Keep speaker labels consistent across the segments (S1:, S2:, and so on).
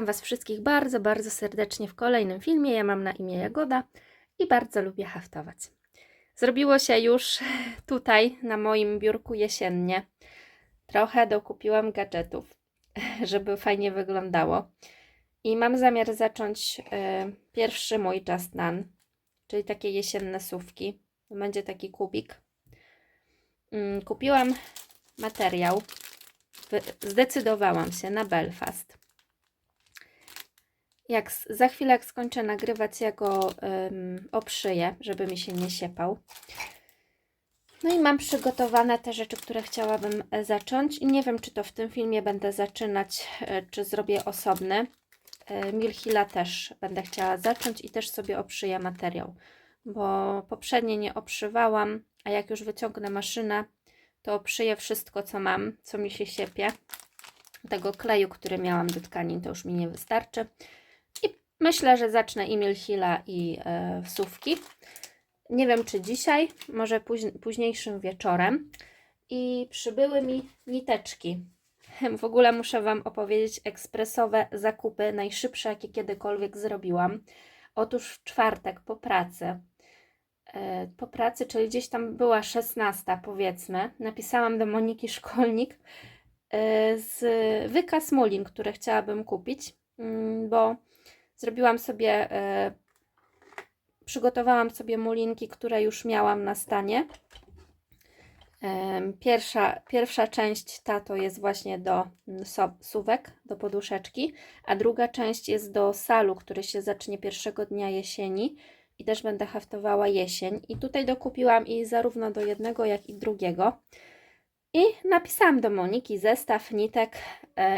S1: Witam Was wszystkich bardzo, bardzo serdecznie w kolejnym filmie. Ja mam na imię Jagoda i bardzo lubię haftować. Zrobiło się już tutaj na moim biurku jesiennie. Trochę dokupiłam gadżetów, żeby fajnie wyglądało. I mam zamiar zacząć e, pierwszy mój Just None, czyli takie jesienne sówki. Będzie taki kubik. Mm, Kupiłam materiał. Zdecydowałam się na Belfast. Jak za chwilę, jak skończę nagrywać, ja go obszyję, żeby mi się nie siepał. No i mam przygotowane te rzeczy, które chciałabym e, zacząć. I nie wiem, czy to w tym filmie będę zaczynać, e, czy zrobię osobny. E, Milhila też będę chciała zacząć i też sobie obszyję materiał, bo poprzednie nie obszywałam, a jak już wyciągnę maszynę, to obszyję wszystko, co mam, co mi się siepie. Tego kleju, który miałam do tkanin, to już mi nie wystarczy. Myślę, że zacznę i Milhila i e, wsówki. Nie wiem, czy dzisiaj, może póź- późniejszym wieczorem. I przybyły mi niteczki. W ogóle muszę Wam opowiedzieć ekspresowe zakupy, najszybsze, jakie kiedykolwiek zrobiłam. Otóż w czwartek po pracy, e, po pracy, czyli gdzieś tam była 16, powiedzmy, napisałam do Moniki Szkolnik e, z wykaz mulin, które chciałabym kupić, mm, bo zrobiłam sobie, e, przygotowałam sobie mulinki, które już miałam na stanie. Pierwsza, pierwsza część ta to jest właśnie do mm, suwek, do poduszeczki, a druga część jest do salu, który się zacznie pierwszego dnia jesieni i też będę haftowała jesień. I tutaj dokupiłam i zarówno do jednego, jak i drugiego. I napisałam do Moniki zestaw nitek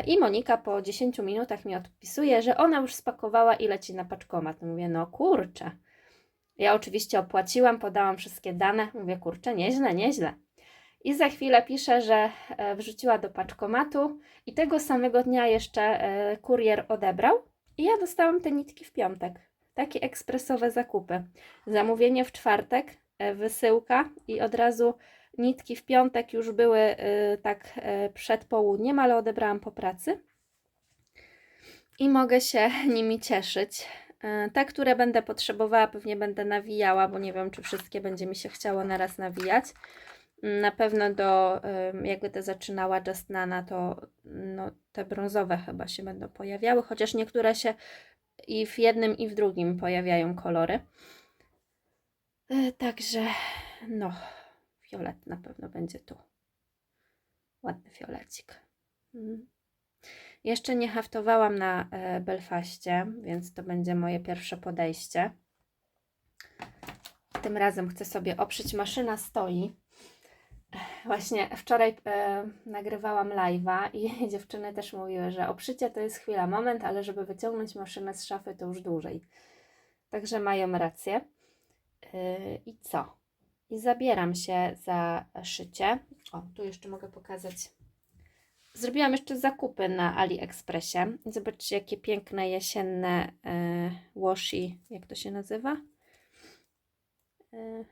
S1: i Monika po 10 minutach mi odpisuje, że ona już spakowała i leci na paczkomat. Mówię, no kurczę. Ja oczywiście opłaciłam, podałam wszystkie dane. Mówię, kurczę, nieźle, nieźle. I za chwilę pisze, że e, wrzuciła do paczkomatu i tego samego dnia jeszcze e, kurier odebrał. I ja dostałam te nitki w piątek. Takie ekspresowe zakupy. Zamówienie w czwartek, e, wysyłka i od razu nitki w piątek już były e, tak e, przed południem, ale odebrałam po pracy. I mogę się nimi cieszyć. E, Te, które będę potrzebowała, pewnie będę nawijała, bo nie wiem, czy wszystkie będzie mi się chciało naraz nawijać. Na pewno do, ym, jak będę zaczynała Just Nana, to no, te brązowe chyba się będą pojawiały, chociaż niektóre się i w jednym, i w drugim pojawiają kolory. Także, no, fiolet na pewno będzie tu. Ładny fiolecik. Mm. Jeszcze nie haftowałam na e, Belfaście, więc to będzie moje pierwsze podejście. Tym razem chcę sobie oprzeć. Maszyna stoi. Właśnie wczoraj e, nagrywałam live'a i dziewczyny też mówiły, że oprzycie to jest chwila, moment, ale żeby wyciągnąć maszynę z szafy to już dłużej. Także mają rację. E, I co? I zabieram się za szycie. O, tu jeszcze mogę pokazać. Zrobiłam jeszcze zakupy na AliExpressie. Zobaczcie, jakie piękne jesienne e, washi, jak to się nazywa? E,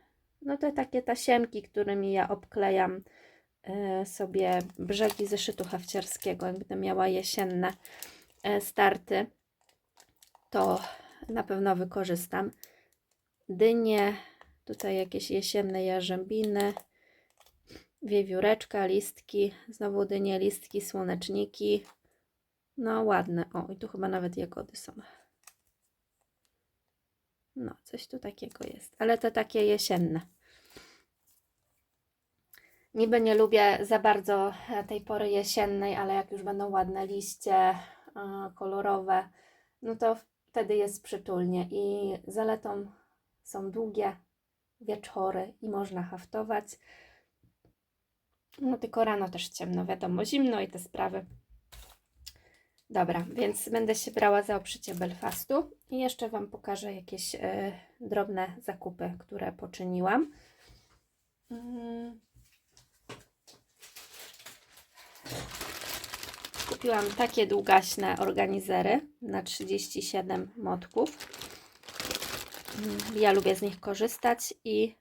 S1: no te takie tasiemki, którymi ja obklejam e, sobie brzegi zeszytu hafciarskiego, jak będę miała jesienne starty, to na pewno wykorzystam. Dynie, tutaj jakieś jesienne jarzębiny, wiewióreczka, listki, znowu dynie, listki, słoneczniki. No ładne. O, i tu chyba nawet jagody są. No, coś tu takiego jest, ale to takie jesienne. Niby nie lubię za bardzo e, tej pory jesiennej, ale jak już będą ładne liście, e, kolorowe, no to wtedy jest przytulnie. I zaletą są długie wieczory i można haftować. No tylko rano też ciemno, wiadomo, zimno i te sprawy. Dobra, więc będę się brała za oprzycie Belfastu i jeszcze Wam pokażę jakieś e, drobne zakupy, które poczyniłam. Mm. Kupiłam takie długaśne organizery na 37 motków. Ja lubię z nich korzystać i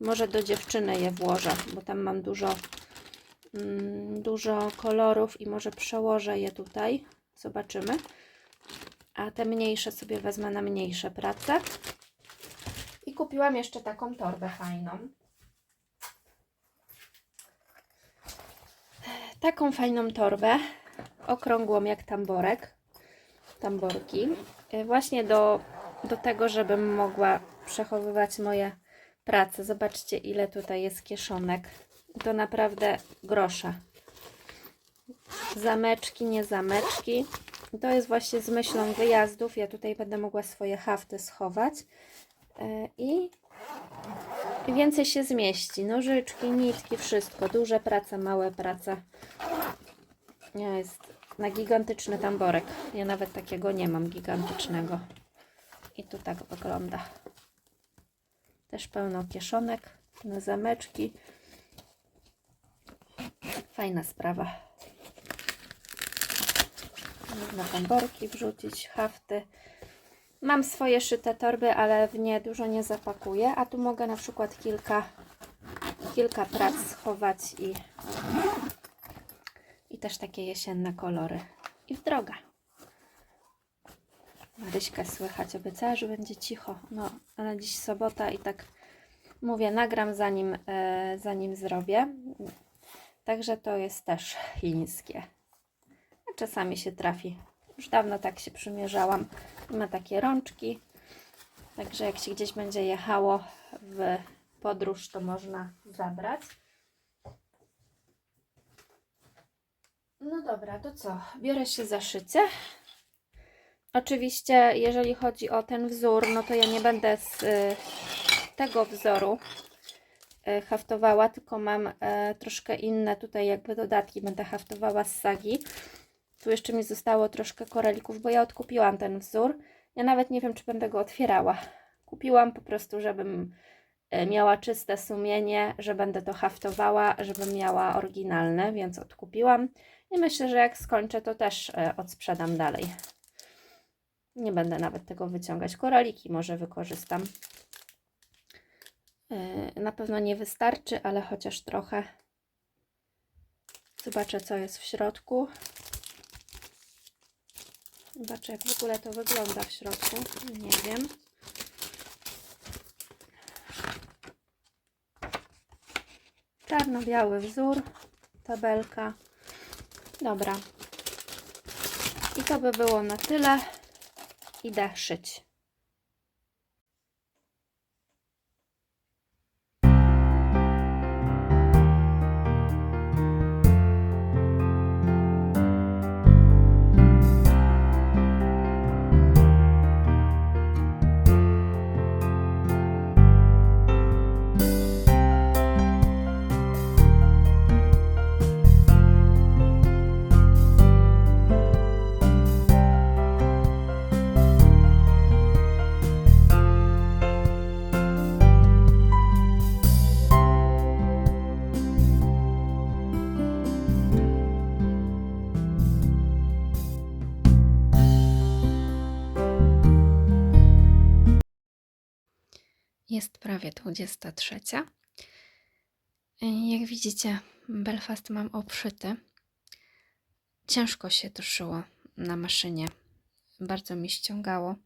S1: może do dziewczyny je włożę, bo tam mam dużo, mm, dużo kolorów i może przełożę je tutaj. Zobaczymy. a te mniejsze sobie wezmę na mniejsze prace. I kupiłam jeszcze taką torbę fajną. Taką fajną torbę, okrągłą jak tamborek, tamborki. Y, Właśnie do, do tego, żebym mogła przechowywać moje prace. Zobaczcie, ile tutaj jest kieszonek. To naprawdę grosza. Zameczki, nie zameczki. To jest właśnie z myślą wyjazdów. Ja tutaj będę mogła swoje hafty schować. E, I więcej się zmieści. Nożyczki, nitki, wszystko. Duże prace, małe prace. Jest na gigantyczny tamborek. Ja nawet takiego nie mam gigantycznego. I tu tak wygląda. Też pełno kieszonek na zameczki. Fajna sprawa. Można tamborki wrzucić, hafty. Mam swoje szyte torby, ale w nie dużo nie zapakuję, a tu mogę na przykład kilka, kilka prac schować i, i też takie jesienne kolory. I w drogę. Maryśkę słychać, obiecała, że będzie cicho. No, ale dziś sobota i tak mówię, nagram zanim, e, zanim zrobię. Także to jest też chińskie. A czasami się trafi. Już dawno tak się przymierzałam. Ma takie rączki. Także jak się gdzieś będzie jechało w podróż, to można zabrać. No dobra, to co? Biorę się za szycie. Oczywiście, jeżeli chodzi o ten wzór, no to ja nie będę z y, tego wzoru y, haftowała, tylko mam y, troszkę inne tutaj jakby dodatki. Będę haftowała z sagi. Tu jeszcze mi zostało troszkę koralików, bo ja odkupiłam ten wzór. Ja nawet nie wiem, czy będę go otwierała. Kupiłam po prostu, żebym miała czyste sumienie, że będę to haftowała, żebym miała oryginalne, więc odkupiłam. I myślę, że jak skończę, to też odsprzedam dalej. Nie będę nawet tego wyciągać. Koraliki może wykorzystam. E, Na pewno nie wystarczy, ale chociaż trochę. Zobaczę, co jest w środku. Zobaczę, jak w ogóle to wygląda w środku. Nie wiem. Czarno-biały wzór, tabelka. Dobra. I to by było na tyle. Idę szyć. Prawie 23. Jak widzicie, Belfast mam obszyty. Ciężko się to szyło na maszynie. Bardzo mi ściągało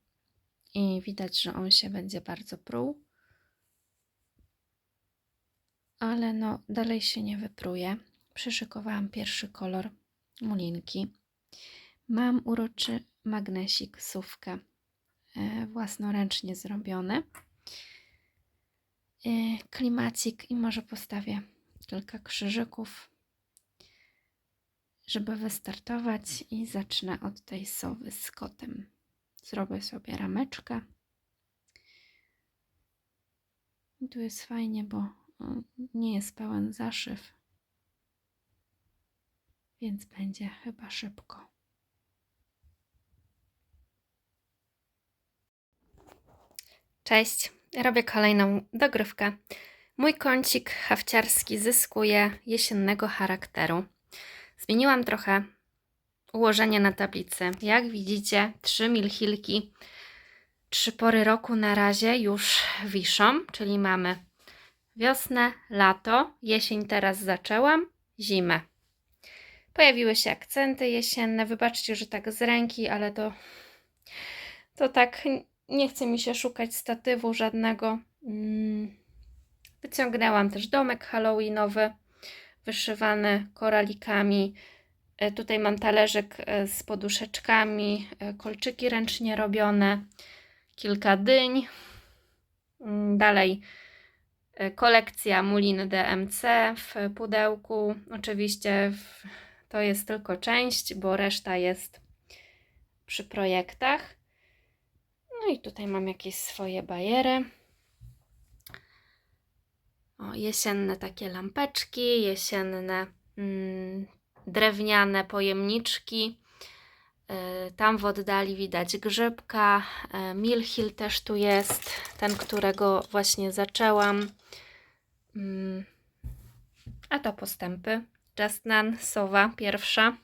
S1: i widać, że on się będzie bardzo pruł. Ale no, dalej się nie wypruje. Przyszykowałam pierwszy kolor mulinki. Mam uroczy magnesik, sówkę e, własnoręcznie zrobiony. E, klimacik i może postawię kilka krzyżyków, żeby wystartować i zacznę od tej sowy z kotem. Zrobię sobie rameczkę. I tu jest fajnie, bo o, nie jest pełen zaszyw, więc będzie chyba szybko. Cześć, robię kolejną dogrywkę. Mój kącik hafciarski zyskuje jesiennego charakteru. Zmieniłam trochę ułożenie na tablicy. Jak widzicie, trzy milchilki, trzy pory roku na razie już wiszą, czyli mamy wiosnę, lato, jesień teraz zaczęłam, zimę. Pojawiły się akcenty jesienne. Wybaczcie, że tak z ręki, ale to to tak nie chce mi się szukać statywu żadnego. Mm. Wyciągnęłam też domek halloweenowy, wyszywany koralikami. E, Tutaj mam talerzyk e, z poduszeczkami, e, kolczyki ręcznie robione, kilka dyń. Mm, Dalej kolekcja Mulin DMC w pudełku. Oczywiście to jest tylko część, bo reszta jest przy projektach. No i tutaj mam jakieś swoje bajery. O, jesienne takie lampeczki, jesienne mm, drewniane pojemniczki. Y, Tam w oddali widać grzybka. y, Milhill też tu jest, ten, którego właśnie zaczęłam. Mm, A to postępy. Justnan, sowa pierwsza.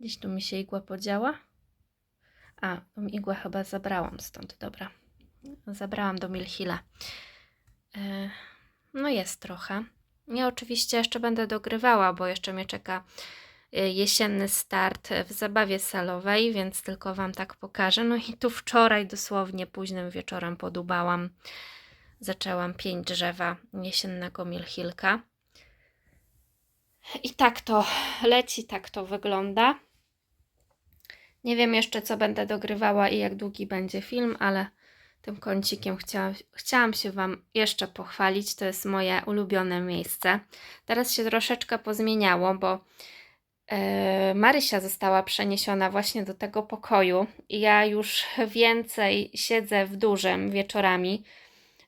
S1: Gdzieś tu mi się igła podziała. A, tą igłę chyba zabrałam stąd, dobra. Zabrałam do Milhilla. Y, No jest trochę. Ja oczywiście jeszcze będę dogrywała, bo jeszcze mnie czeka y, jesienny start w zabawie salowej, więc tylko Wam tak pokażę. No i tu wczoraj dosłownie późnym wieczorem podubałam. Zaczęłam pięć drzewa jesiennego milchilka. I tak to leci, tak to wygląda. Nie wiem jeszcze, co będę dogrywała i jak długi będzie film, ale tym kącikiem chciałam, chciałam się Wam jeszcze pochwalić. To jest moje ulubione miejsce. Teraz się troszeczkę pozmieniało, bo e, Marysia została przeniesiona właśnie do tego pokoju ja już więcej siedzę w dużym wieczorami.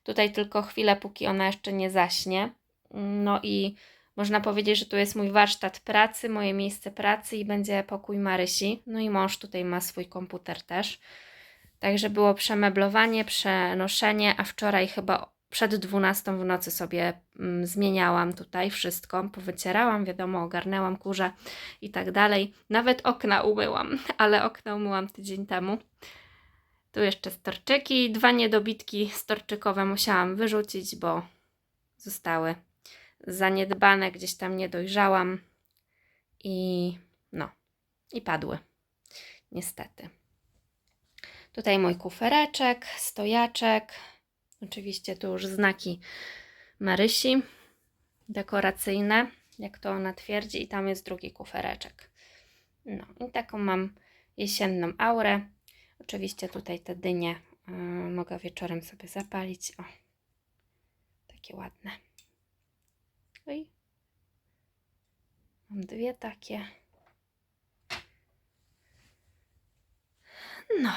S1: Tutaj tylko chwilę, póki ona jeszcze nie zaśnie. No i można powiedzieć, że tu jest mój warsztat pracy, moje miejsce pracy i będzie pokój Marysi. No i mąż tutaj ma swój komputer też. Także było przemeblowanie, przenoszenie, a wczoraj chyba przed 12 w nocy sobie mm, zmieniałam tutaj wszystko, powycierałam, wiadomo, ogarnęłam kurze i tak dalej. Nawet okna umyłam, ale okna umyłam tydzień temu. Tu jeszcze storczyki, dwa niedobitki storczykowe musiałam wyrzucić, bo zostały zaniedbane, gdzieś tam nie dojrzałam i no, i padły. Niestety. Tutaj mój kufereczek, stojaczek. Oczywiście tu już znaki Marysi dekoracyjne, jak to ona twierdzi, i tam jest drugi kufereczek. No i taką mam jesienną aurę. Oczywiście tutaj te dynie yy, mogę wieczorem sobie zapalić. O, takie ładne. Oj. Mam dwie takie. No.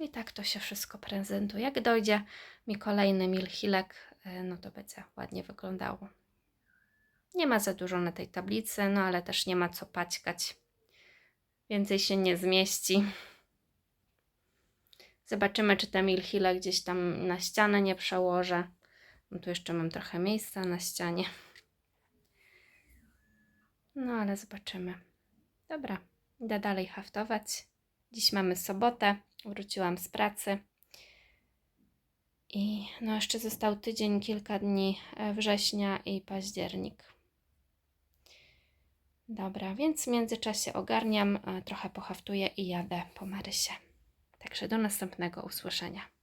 S1: I tak to się wszystko prezentuje. Jak dojdzie mi kolejny milchilek, e, no to będzie ładnie wyglądało. Nie ma za dużo na tej tablicy, no ale też nie ma co paćkać. Więcej się nie zmieści. Zobaczymy, czy te milchile gdzieś tam na ścianę nie przełożę. No tu jeszcze mam trochę miejsca na ścianie. No ale zobaczymy. Dobra, idę dalej haftować. Dziś mamy sobotę, wróciłam z pracy. I no jeszcze został tydzień, kilka dni e, września i październik. Dobra, więc w międzyczasie ogarniam, e, trochę pohaftuję i jadę po Marysie. Także do następnego usłyszenia.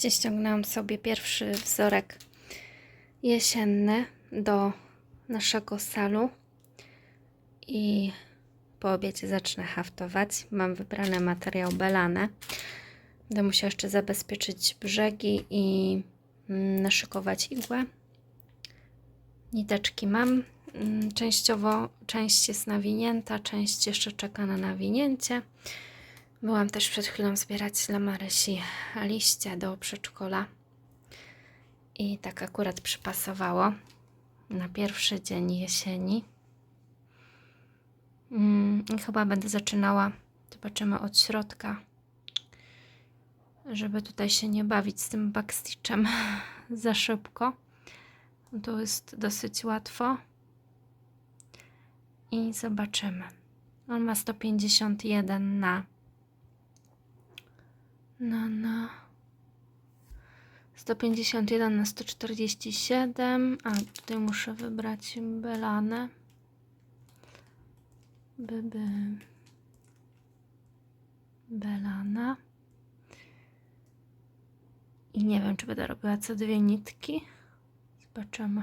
S1: 2015 ściągnęłam sobie pierwszy wzorek jesienny do naszego salu i po obiedzie zacznę haftować. Mam wybrany materiał belane. Będę musiała jeszcze zabezpieczyć brzegi i mm, naszykować igłę. Niteczki mam. Mm, częściowo część jest nawinięta, część jeszcze czeka na nawinięcie. Byłam też przed chwilą zbierać dla Marysi liście do przedszkola. I tak akurat przypasowało na pierwszy dzień jesieni. Mm, i chyba będę zaczynała, zobaczymy od środka, żeby tutaj się nie bawić z tym backstitchem za szybko. To jest dosyć łatwo. I zobaczymy. On ma 151 na na na 151 na 147, a tutaj muszę wybrać Belanę. By, by. Belana. I nie wiem, czy będę robiła co dwie nitki. Zobaczymy.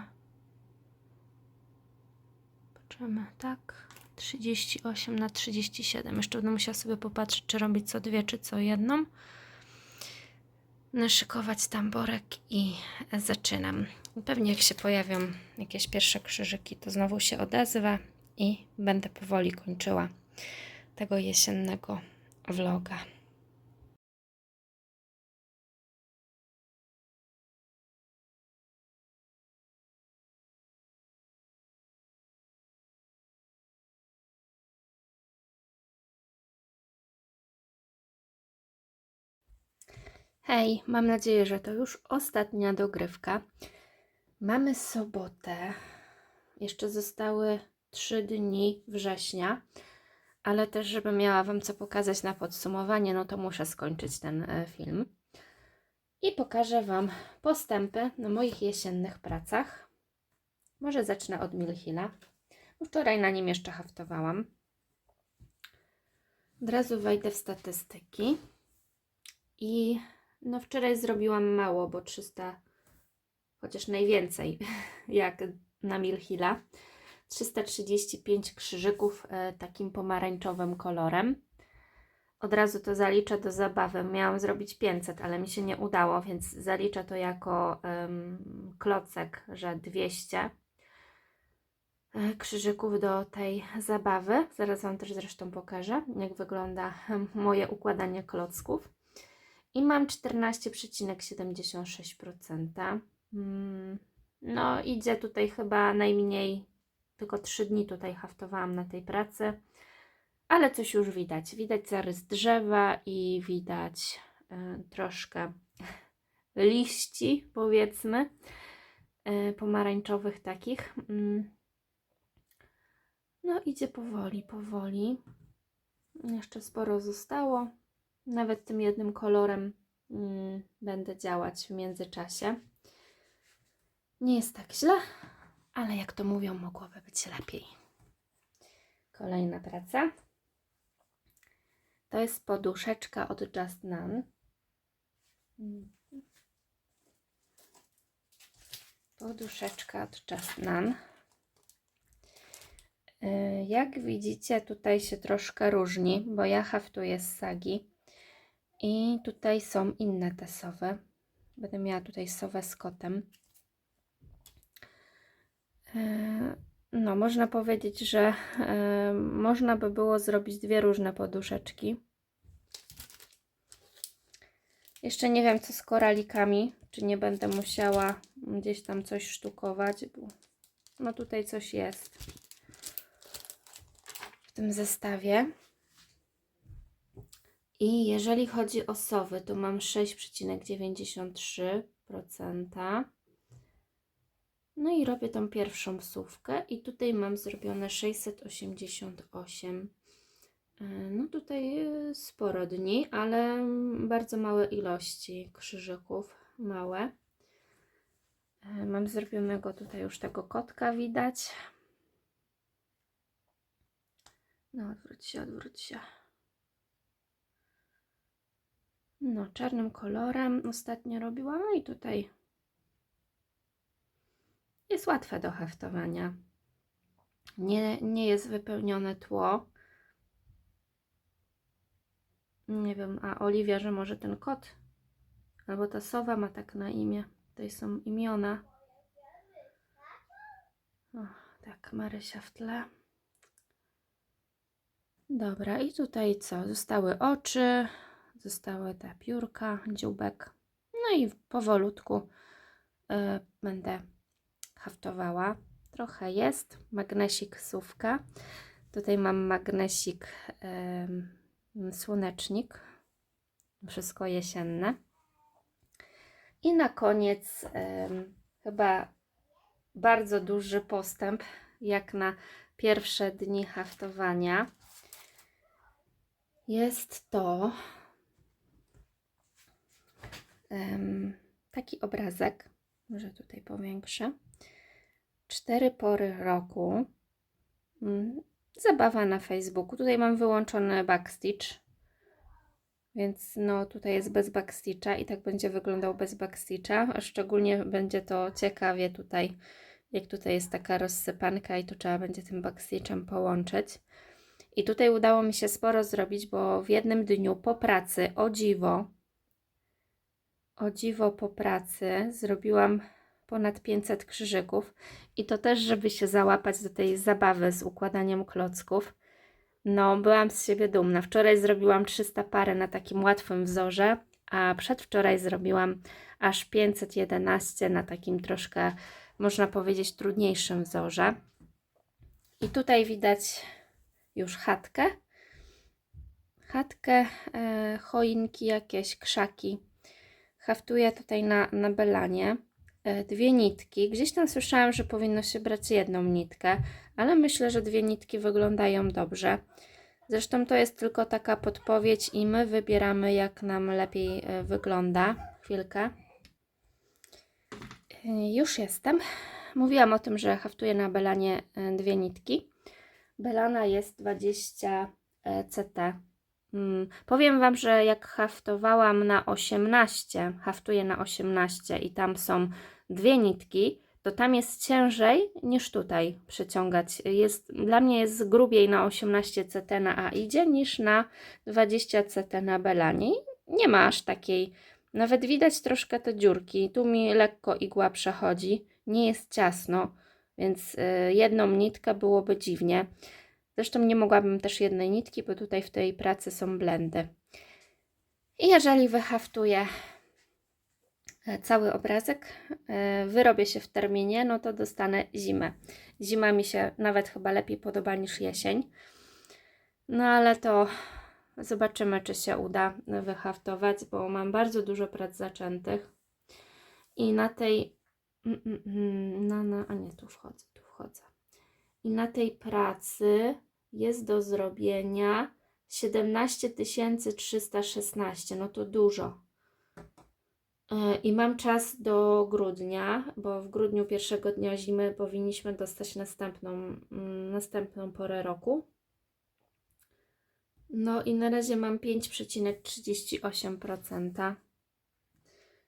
S1: Zobaczymy, tak. 38 na 37. Jeszcze będę musiała sobie popatrzeć, czy robić co dwie, czy co jedną. Naszykować tamborek i zaczynam. Pewnie jak się pojawią jakieś pierwsze krzyżyki, to znowu się odezwę i będę powoli kończyła tego jesiennego vloga. Hej, mam nadzieję, że to już ostatnia dogrywka. Mamy sobotę. Jeszcze zostały 3 dni września, ale też, żeby miała Wam co pokazać na podsumowanie, no to muszę skończyć ten e, film. I pokażę Wam postępy na moich jesiennych pracach. Może zacznę od Milhilla. Wczoraj na nim jeszcze haftowałam. Od razu wejdę w statystyki. I no wczoraj zrobiłam mało, bo 300, chociaż najwięcej jak na Milhilla. 335 krzyżyków e, takim pomarańczowym kolorem. Od razu to zaliczę do zabawy. Miałam zrobić 500, ale mi się nie udało, więc zaliczę to jako um, klocek, że 200 e, krzyżyków do tej zabawy. Zaraz Wam też zresztą pokażę, jak wygląda moje układanie klocków. I mam 14,76%. Mm, no, idzie tutaj chyba najmniej, tylko 3 dni tutaj haftowałam na tej pracy, ale coś już widać. Widać zarys drzewa i widać y, troszkę liści, powiedzmy, y, pomarańczowych takich. Mm. No, idzie powoli, powoli. Jeszcze sporo zostało. Nawet tym jednym kolorem mm, będę działać w międzyczasie. Nie jest tak źle, ale jak to mówią, mogłoby być lepiej. Kolejna praca. To jest poduszeczka od Just None. Poduszeczka od Just None. Y, jak widzicie, tutaj się troszkę różni, bo ja haftuję z sagi i tutaj są inne te sowy. Będę miała tutaj sowę z kotem. E, no, można powiedzieć, że e, można by było zrobić dwie różne poduszeczki. Jeszcze nie wiem, co z koralikami. Czy nie będę musiała gdzieś tam coś sztukować, no tutaj coś jest w tym zestawie. I jeżeli chodzi o sowy, to mam 6,93%. No i robię tą pierwszą sówkę i tutaj mam zrobione 688. E, no tutaj sporo dni, ale bardzo małe ilości krzyżyków, małe. E, mam zrobionego tutaj już tego kotka widać. No odwróć się, odwróć się. No, czarnym kolorem ostatnio robiłam. No i tutaj jest łatwe do haftowania. Nie, nie jest wypełnione tło. Nie wiem, a Oliwia, że może ten kot albo ta sowa ma tak na imię. Tutaj są imiona. O, tak, Marysia w tle. Dobra, i tutaj co? Zostały oczy, zostały te piórka, dzióbek. No i powolutku y, będę haftowała. Trochę jest, magnesik sówka. Tutaj mam magnesik, em, słonecznik. Wszystko jesienne. I na koniec em, chyba bardzo duży postęp, jak na pierwsze dni haftowania. Jest to taki obrazek, może tutaj powiększę. Cztery pory roku. Mm, Zabawa na Facebooku. Tutaj mam wyłączony backstitch, więc no tutaj jest bez backstitcha i tak będzie wyglądał bez backstitcha. A szczególnie będzie to ciekawie tutaj, jak tutaj jest taka rozsypanka i to trzeba będzie tym backstitchem połączyć. I tutaj udało mi się sporo zrobić, bo w jednym dniu po pracy, o dziwo, o dziwo po pracy zrobiłam ponad 500 krzyżyków i to też, żeby się załapać do tej zabawy z układaniem klocków. No, byłam z siebie dumna. Wczoraj zrobiłam 300 parę na takim łatwym wzorze, a przedwczoraj zrobiłam aż 511 na takim troszkę, można powiedzieć, trudniejszym wzorze. I tutaj widać już chatkę. Chatkę, e, choinki, jakieś krzaki. Haftuję tutaj na, na belanie e, dwie nitki. Gdzieś tam słyszałam, że powinno się brać jedną nitkę, ale myślę, że dwie nitki wyglądają dobrze. Zresztą to jest tylko taka podpowiedź i my wybieramy, jak nam lepiej e, wygląda. Chwilkę. E, Już jestem. Mówiłam o tym, że haftuję na belanie dwie nitki. Belana jest 20 e, CT. Mm, powiem Wam, że jak haftowałam na 18, haftuję na 18 i tam są dwie nitki, to tam jest ciężej niż tutaj przyciągać. Jest, dla mnie jest grubiej na 18 CT na AIdzie niż na 20 CT na Belanie. I Nie ma aż takiej, nawet widać troszkę te dziurki. Tu mi lekko igła przechodzi, nie jest ciasno, więc y, jedną nitkę byłoby dziwnie. Zresztą nie mogłabym też jednej nitki, bo tutaj w tej pracy są blendy. I jeżeli wyhaftuję e, cały obrazek, e, wyrobię się w terminie, no to dostanę zimę. Zima mi się nawet chyba lepiej podoba niż jesień. No ale to zobaczymy, czy się uda wyhaftować, bo mam bardzo dużo prac zaczętych. I na tej. Na, na, a nie, tu wchodzę, tu wchodzę. I na tej pracy jest do zrobienia 17 316. No to dużo. E, I mam czas do grudnia, bo w grudniu pierwszego dnia zimy powinniśmy dostać następną, następną porę roku. No i na razie mam 5,38%.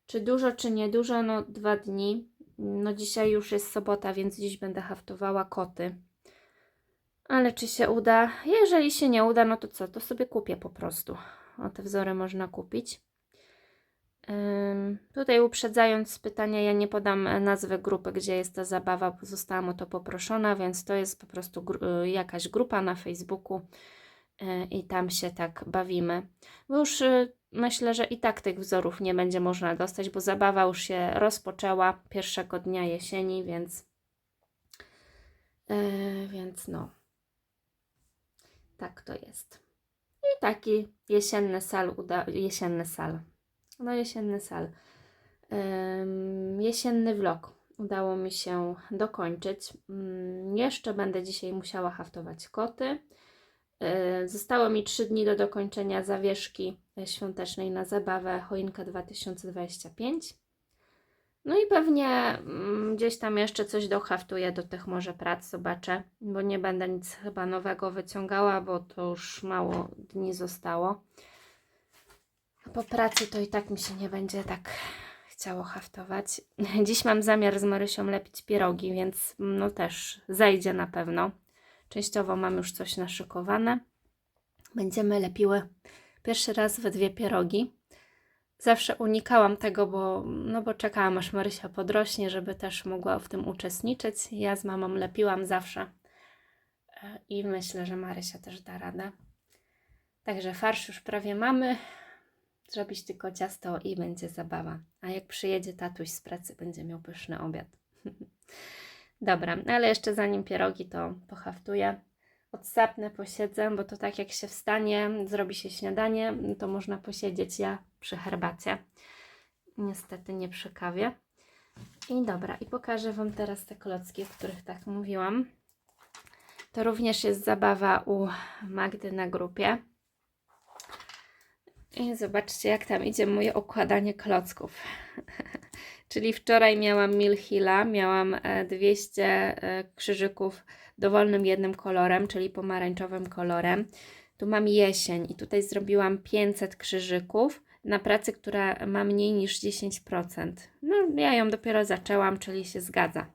S1: Czy dużo, czy niedużo? No dwa dni. No dzisiaj już jest sobota, więc dziś będę haftowała koty. Ale czy się uda? Jeżeli się nie uda, no to co? To sobie kupię po prostu. O, te wzory można kupić. Tutaj uprzedzając pytania, ja nie podam e, nazwy grupy, gdzie jest ta zabawa, zostałam o to poproszona, więc to jest po prostu gru- y, jakaś grupa na Facebooku y, i tam się tak bawimy. Bo już myślę, że i tak tych wzorów nie będzie można dostać, bo zabawa już się rozpoczęła pierwszego dnia jesieni, więc y, więc no. Tak to jest. I taki jesienny sal, uda, jesienny sal, no jesienny sal, Ym, jesienny vlog udało mi się dokończyć. Ym, jeszcze będę dzisiaj musiała haftować koty. Yy, Zostało mi 3 dni do dokończenia zawieszki e, świątecznej na zabawę Choinka 2025. No i pewnie mm, gdzieś tam jeszcze coś dohaftuję do tych może prac, zobaczę, bo nie będę nic chyba nowego wyciągała, bo to już mało dni zostało. Po pracy to i tak mi się nie będzie tak chciało haftować. Dziś mam zamiar z Marysią lepić pierogi, więc no też zejdzie na pewno. Częściowo mam już coś naszykowane. Będziemy lepiły pierwszy raz we dwie pierogi zawsze unikałam tego, bo, no bo czekałam aż Marysia podrośnie, żeby też mogła w tym uczestniczyć. Ja z mamą lepiłam zawsze E, i myślę, że Marysia też da radę. Także farsz już prawie mamy. Zrobić tylko ciasto i będzie zabawa. A jak przyjedzie tatuś z pracy, będzie miał pyszny obiad. Dobra, ale jeszcze zanim pierogi, to pohaftuję. odsapnę, posiedzę, bo to tak jak się wstanie, zrobi się śniadanie, to można posiedzieć ja przy herbacie. Niestety nie przy kawie. I dobra, i pokażę Wam teraz te klocki, o których tak mówiłam. To również jest zabawa u Magdy na grupie. I zobaczcie, jak tam idzie moje układanie klocków. Czyli wczoraj miałam Milhilla, miałam e, 200 e, krzyżyków dowolnym jednym kolorem, czyli pomarańczowym kolorem. Tu mam jesień i tutaj zrobiłam 500 krzyżyków na pracy, która ma mniej niż 10%. No, ja ją dopiero zaczęłam, czyli się zgadza.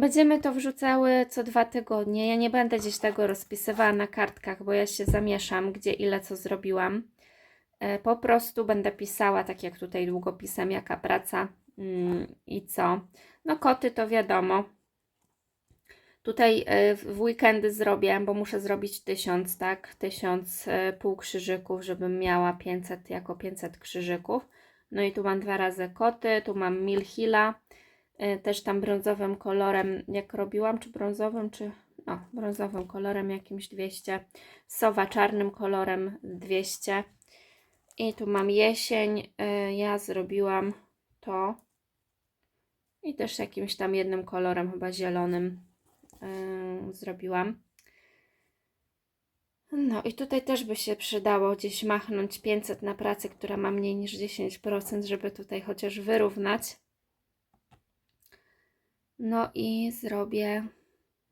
S1: Będziemy to wrzucały co dwa tygodnie. Ja nie będę gdzieś tego rozpisywała na kartkach, bo ja się zamieszam, gdzie ile co zrobiłam. E, Po prostu będę pisała, tak jak tutaj długopisem, jaka praca mm, i co. No koty to wiadomo. Tutaj e, w weekendy zrobię, bo muszę zrobić 1000, tak? 1000 e, półkrzyżyków, żebym miała 500 jako 500 krzyżyków. No i tu mam dwa razy koty, tu mam Milhilla, e, też tam brązowym kolorem, jak robiłam, czy brązowym, czy no, brązowym kolorem jakimś 200, sowa czarnym kolorem 200 i tu mam jesień, ja zrobiłam to i też jakimś tam jednym kolorem, chyba zielonym yy, zrobiłam. No i tutaj też by się przydało gdzieś machnąć 500 na pracę, która ma mniej niż 10%, żeby tutaj chociaż wyrównać. No i zrobię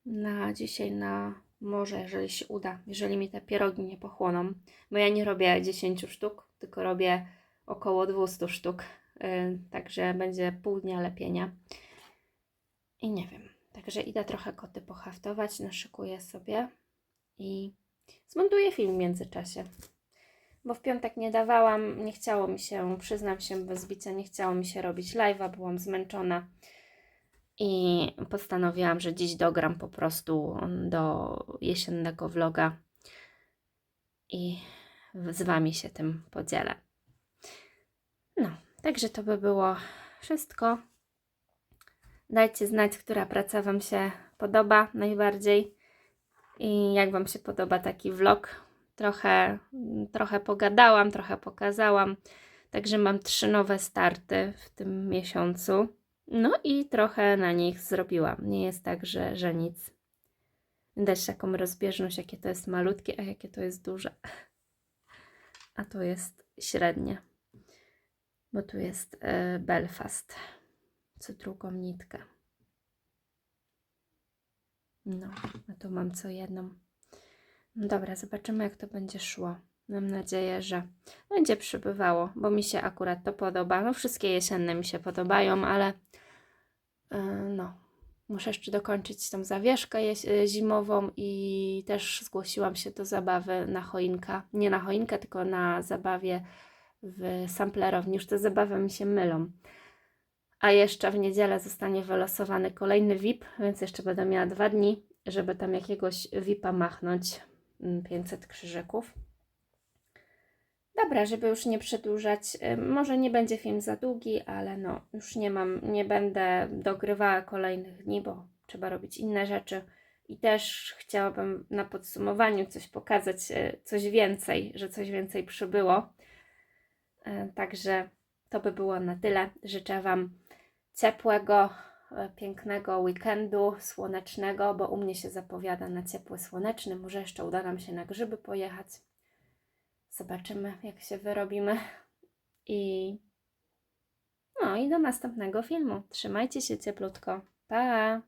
S1: na dzisiaj na morze, jeżeli się uda, jeżeli mi te pierogi nie pochłoną. Bo ja nie robię 10 sztuk, tylko robię około 200 sztuk. Yy, także będzie pół dnia lepienia. I nie wiem. Także idę trochę koty pohaftować, naszykuję sobie i zmontuję film w międzyczasie. Bo w piątek nie dawałam, nie chciało mi się, przyznam się bez bicia, nie chciało mi się robić live'a, byłam zmęczona. I postanowiłam, że dziś dogram po prostu do jesiennego vloga i z Wami się tym podzielę. No, także to by było wszystko. Dajcie znać, która praca Wam się podoba najbardziej i jak Wam się podoba taki vlog. Trochę, trochę pogadałam, trochę pokazałam. Także mam trzy nowe starty w tym miesiącu. No i trochę na nich zrobiłam. Nie jest tak, że, że nic. Widać taką rozbieżność, jakie to jest malutkie, a jakie to jest duże. A to jest średnie. Bo tu jest e, Belfast co drugą nitkę. No, a tu mam co jedną. No dobra, zobaczymy jak to będzie szło. Mam nadzieję, że będzie przybywało, bo mi się akurat to podoba. No wszystkie jesienne mi się podobają, ale yy, no, muszę jeszcze dokończyć tą zawieszkę y, zimową i też zgłosiłam się do zabawy na choinkę. Nie na choinkę, tylko na zabawie w samplerowni. Już te zabawy mi się mylą. A jeszcze w niedzielę zostanie wylosowany kolejny VIP, więc jeszcze będę miała dwa dni, żeby tam jakiegoś VIPa machnąć. mm, 500 krzyżyków. Dobra, żeby już nie przedłużać, może nie będzie film za długi, ale no, już nie mam, nie będę dogrywała kolejnych dni, bo trzeba robić inne rzeczy. I też chciałabym na podsumowaniu coś pokazać, y, coś więcej, że coś więcej przybyło. Y, Także to by było na tyle. Życzę Wam ciepłego, e, pięknego weekendu, słonecznego, bo u mnie się zapowiada na ciepły, słoneczny. Może jeszcze uda nam się na grzyby pojechać. Zobaczymy, jak się wyrobimy. I no i do następnego filmu. Trzymajcie się cieplutko. Pa!